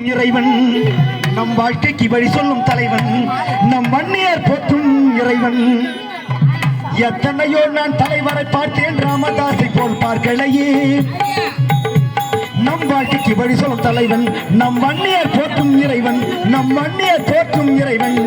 இறைவன் நம் வாழ்க்கைக்கு வழி சொல்லும் தலைவன் நம் மண்ணியர் போற்றும் இறைவன். எத்தனையோ நான் தலைவரை பார்த்தேன் ராமதாசை போல் பார்க்கலையே. நம் வாழ்க்கைக்கு வழி சொல்லும் தலைவன் நம் மண்ணியர் போற்றும் இறைவன் நம் மண்ணியர் போற்றும் இறைவன்.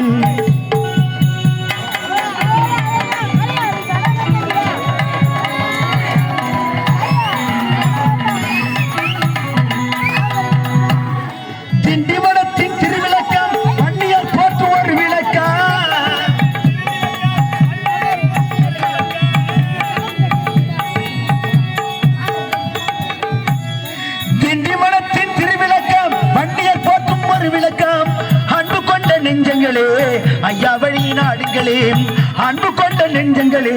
ஐயா வழி நாடுங்களே அன்பு கொண்ட நெஞ்சங்களே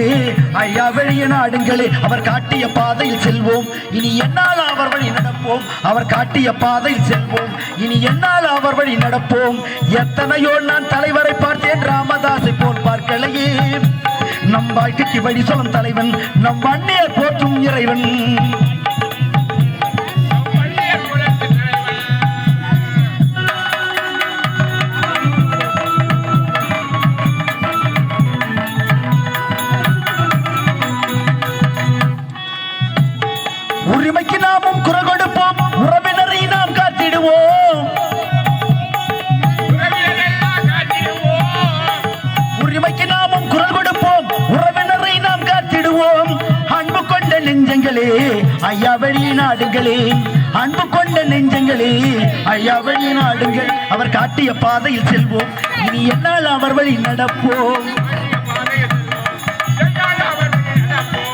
ஐயா வழிய நாடுங்களே அவர் காட்டிய பாதையில் செல்வோம். இனி என்னால் அவர் வழி நடப்போம். அவர் காட்டிய பாதையில் செல்வோம். இனி என்னால் அவர் வழி நடப்போம். எத்தனையோ நான் தலைவரை பார்த்தேன் ராமதாஸை போல் பார்க்கலையே. நம் வாழ்க்கைக்கு வழி சொல்லும் தலைவன் நம் வண்டியர் போற்றும் இறைவன். நெஞ்சங்களே ஐயா வழி நாடுங்களே அன்பு கொண்ட நெஞ்சங்களே ஐயா வழி நாடுங்கள் அவர் காட்டிய பாதையில் செல்வோம். இனி என்னால் அவர் வழி நடப்போம்.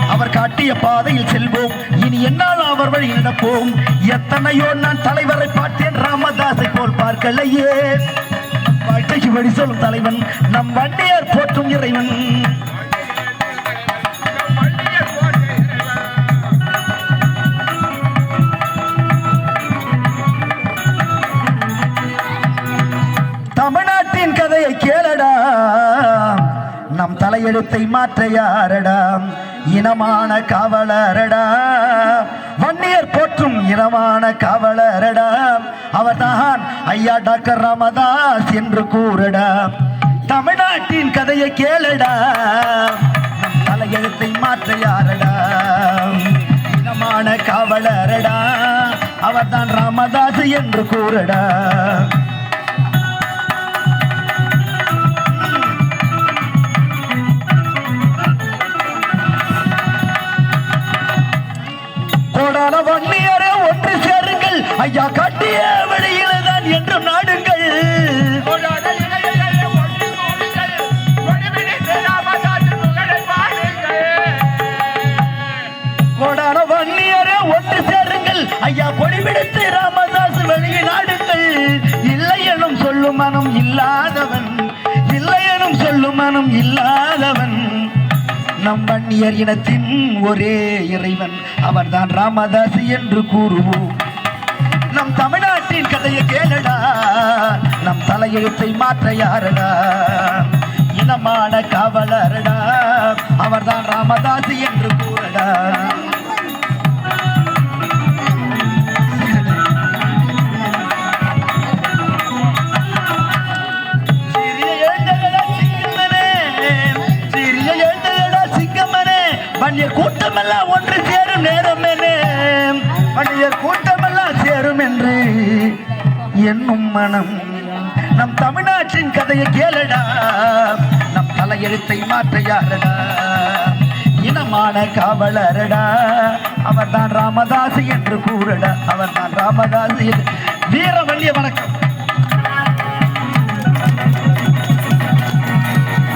அவர் காட்டிய பாதையில் செல்வோம். இனி என்னால் அவர் வழி நடப்போம். எத்தனையோ நான் தலைவரை பார்த்தேன். ராமதாசை போல் பார்க்கலையே. வாழ்க்கைக்கு வழி சொல்லும் தலைவன் நம் வண்டியார் போற்றும் இறைவன். கேளடா. நம் தலையெழுத்தை மாற்ற யாரடா? இனமான காவலரடா. வன்னியர் போற்றும் இனமான காவலரடா. அவர்தான் ஐயா டாக்டர் ராமதாஸ் என்று கூறடா. தமிழ்நாட்டின் கதையை கேளடா. நம் தலையெழுத்தை மாற்ற யாரடா? இனமான காவலரடா. அவர்தான் ராமதாஸ் என்று கூறடா. ஐயா காட்டிய வழியில தான் என்றும் நாடுங்கள் கோடான வன்னியரே ஒன்று சேருங்கள். ஐயா கொடி பிடித்து ராமதாஸ் வெளியே நாடுங்கள். இல்லை எனும் சொல்லும் மனம் இல்லாதவன் இல்லை எனும் சொல்லும் மனம் இல்லாதவன். நம் வன்னியர் இனத்தின் ஒரே இறைவன். அவர்தான் ராமதாஸ் என்று கூறுவோம். நம் தமிழ்நாட்டின் கதையை கேளடா. நம் தலையெழுத்தை மாற்ற யாரடா? இனமான காவலரடா. அவர்தான் ராமதாசி என்று கூறடா. கூட்டமெல்லாம் ஒன்று சேரும் நேரமெனே வன்னியர் கூட்டம் வேண்டும் என்று என்னும் மனம். நம் தமிழ்நாட்டின் கதையை கேளடா. நம் தலையெழுத்தை மாற்ற யாரடா? இனமான காவலரடா. அவர்தான் ராமதாசு என்று கூறடா. அவர்தான் வீர என்று. வணக்கம்.